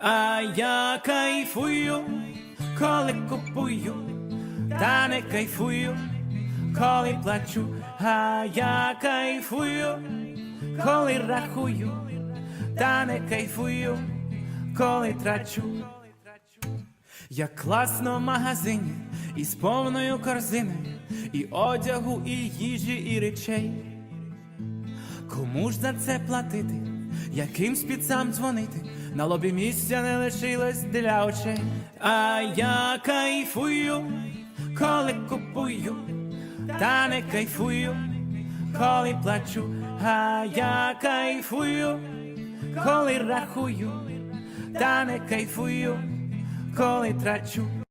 А я кайфую, коли купую, та не кайфую, коли плачу, а я кайфую, коли рахую, та не кайфую, коли трачу. Як класно в магазині із повною корзиною, і одягу, і їжі, і речей. Кому ж за це платити? Яким спіцам дзвонити? На лобі місця не лишилось для очей. А я кайфую, коли купую, та не кайфую, коли плачу. А я кайфую, коли рахую, та не кайфую, коли трачу.